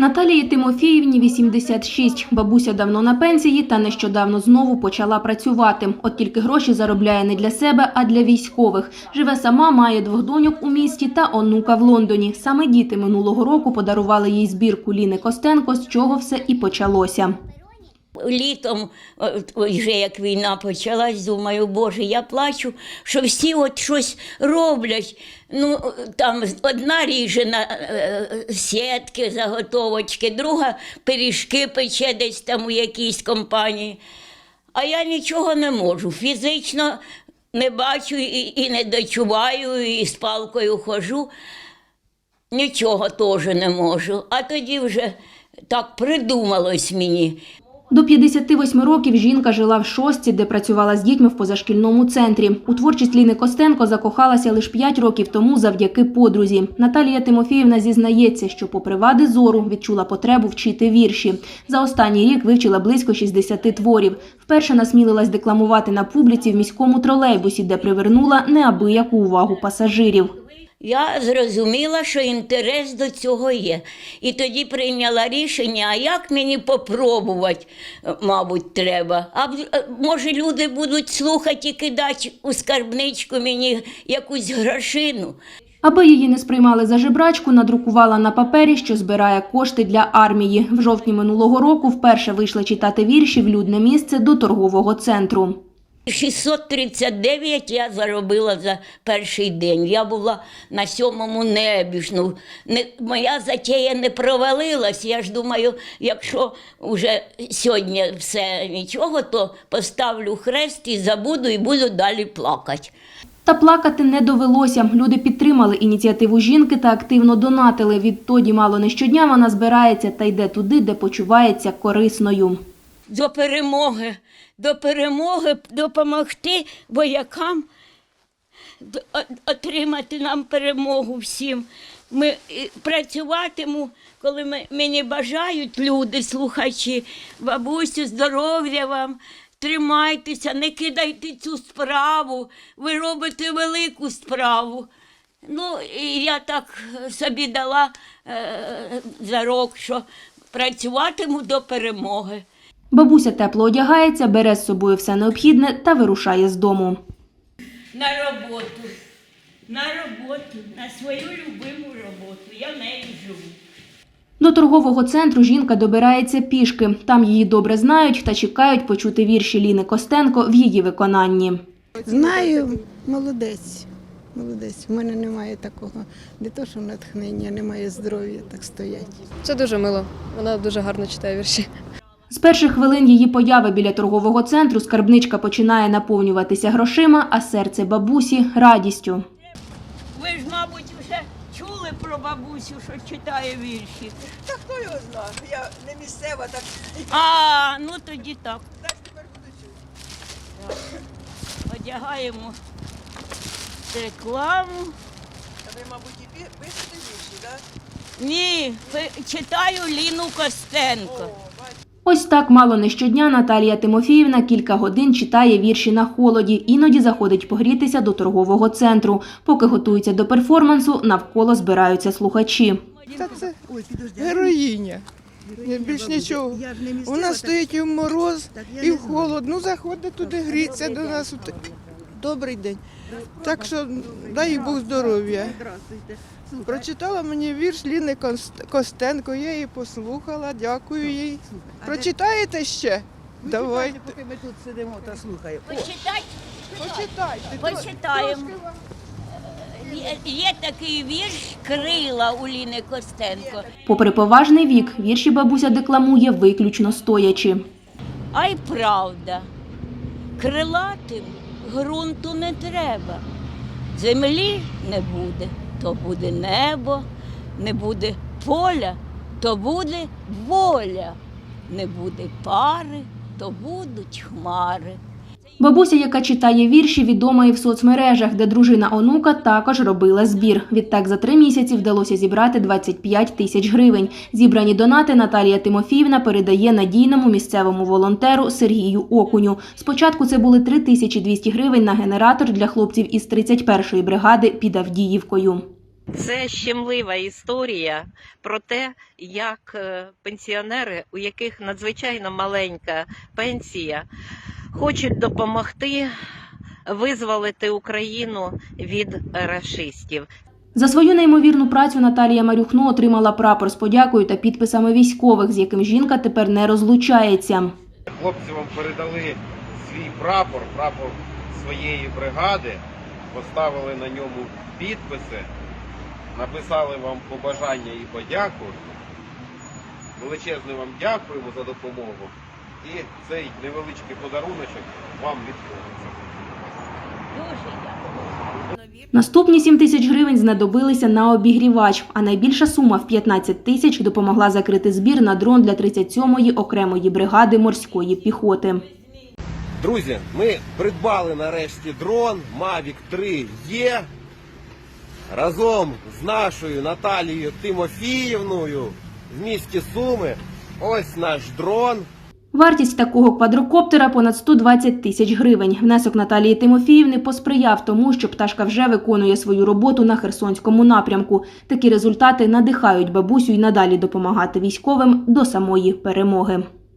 Наталії Тимофіївні 86. Бабуся давно на пенсії та нещодавно знову почала працювати. От тільки гроші заробляє не для себе, а для військових. Живе сама, має двох доньок у місті та онука в Лондоні. Саме діти минулого року подарували їй збірку Ліни Костенко, з чого все і почалося. Літом, вже як війна почалась, думаю, Боже, я плачу, що всі от щось роблять. Ну, там одна ріже на е, сітки, заготовочки, друга пиріжки пече десь там у якійсь компанії. А я нічого не можу. Фізично не бачу і, і не дочуваю, і з палкою хожу. Нічого теж не можу. А тоді вже так придумалось мені. До 58 років жінка жила в шостці, де працювала з дітьми в позашкільному центрі. У творчість Ліни Костенко закохалася лише 5 років тому завдяки подрузі. Наталія Тимофіївна зізнається, що попри вади зору відчула потребу вчити вірші. За останній рік вивчила близько 60 творів. Вперше насмілилась декламувати на публіці в міському тролейбусі, де привернула неабияку увагу пасажирів. Я зрозуміла, що інтерес до цього є. І тоді прийняла рішення, а як мені попробувати, мабуть, треба. А е, може люди будуть слухати і кидати у скарбничку мені якусь грошину. Аби її не сприймали за жебрачку, надрукувала на папері, що збирає кошти для армії. В жовтні минулого року вперше вийшла читати вірші в людне місце до торгового центру. 639 я заробила за перший день. Я була на сьомому небі. Ну, не, моя затея не провалилась. Я ж думаю, якщо вже сьогодні все нічого, то поставлю хрест і забуду, і буду далі плакати. Та плакати не довелося. Люди підтримали ініціативу жінки та активно донатили. Відтоді мало не щодня вона збирається та йде туди, де почувається корисною. До перемоги, до перемоги допомогти воякам отримати нам перемогу всім. Ми е, працюватиму, коли ми, мені бажають люди, слухачі, бабусю, здоров'я вам. Тримайтеся, не кидайте цю справу, ви робите велику справу. Ну, і я так собі дала е, зарок, що працюватиму до перемоги. Бабуся тепло одягається, бере з собою все необхідне та вирушає з дому. На роботу. На роботу, на свою любиму роботу. Я в неї живу. До торгового центру жінка добирається пішки. Там її добре знають та чекають почути вірші Ліни Костенко в її виконанні. Знаю, молодець. Молодець. У мене немає такого, не то, що натхнення, немає здоров'я, так стоять. Це дуже мило. Вона дуже гарно читає вірші. З перших хвилин її появи біля торгового центру скарбничка починає наповнюватися грошима, а серце бабусі радістю. Ви ж, мабуть, вже чули про бабусю, що читає вірші. Та хто його знає? Я не місцева, так А, ну тоді так. так тепер буду чути. Одягаємо рекламу. А ви, мабуть, і пишете вірші, так? Ні, читаю Ліну Костенко. Ось так мало не щодня Наталія Тимофіївна кілька годин читає вірші на холоді, іноді заходить погрітися до торгового центру. Поки готується до перформансу, навколо збираються слухачі. Та це героїня. Більш нічого. Вона стоїть і в мороз, і в холод. Ну заходить туди, гріться до нас. Добрий день. Так що дай Бог здоров'я. Слухай, Прочитала мені вірш Ліни Кост- Костенко, я її послухала, дякую їй. Прочитаєте ще? ви Давайте. читайте, поки ми тут сидимо та слухаємо. О, Почитай, Почитайте. Почитаємо. Є, є такий вірш Крила у Ліни Костенко. Попри поважний вік, вірші бабуся декламує виключно стоячи. А й правда, крилатим ґрунту не треба. Землі не буде, то буде небо, не буде поля, то буде воля, не буде пари, то будуть хмари. Бабуся, яка читає вірші, відома і в соцмережах, де дружина онука також робила збір. Відтак за три місяці вдалося зібрати 25 тисяч гривень. Зібрані донати Наталія Тимофіївна передає надійному місцевому волонтеру Сергію Окуню. Спочатку це були 3200 гривень на генератор для хлопців із 31-ї бригади під Авдіївкою. Це щемлива історія про те, як е, пенсіонери, у яких надзвичайно маленька пенсія, хочуть допомогти визволити Україну від рашистів. За свою неймовірну працю Наталія Марюхно отримала прапор з подякою та підписами військових, з яким жінка тепер не розлучається. Хлопці вам передали свій прапор, прапор своєї бригади, поставили на ньому підписи, написали вам побажання і подяку. Величезне вам дякуємо за допомогу. І цей невеличкий подаруночок вам від хлопця. Дуже дякую. Наступні 7 тисяч гривень знадобилися на обігрівач, а найбільша сума в 15 тисяч допомогла закрити збір на дрон для 37-ї окремої бригади морської піхоти. Друзі, ми придбали нарешті дрон Mavic 3 є разом з нашою Наталією Тимофіївною в місті Суми. Ось наш дрон. Вартість такого квадрокоптера понад 120 тисяч гривень. Внесок Наталії Тимофіївни посприяв тому, що пташка вже виконує свою роботу на Херсонському напрямку. Такі результати надихають бабусю й надалі допомагати військовим до самої перемоги.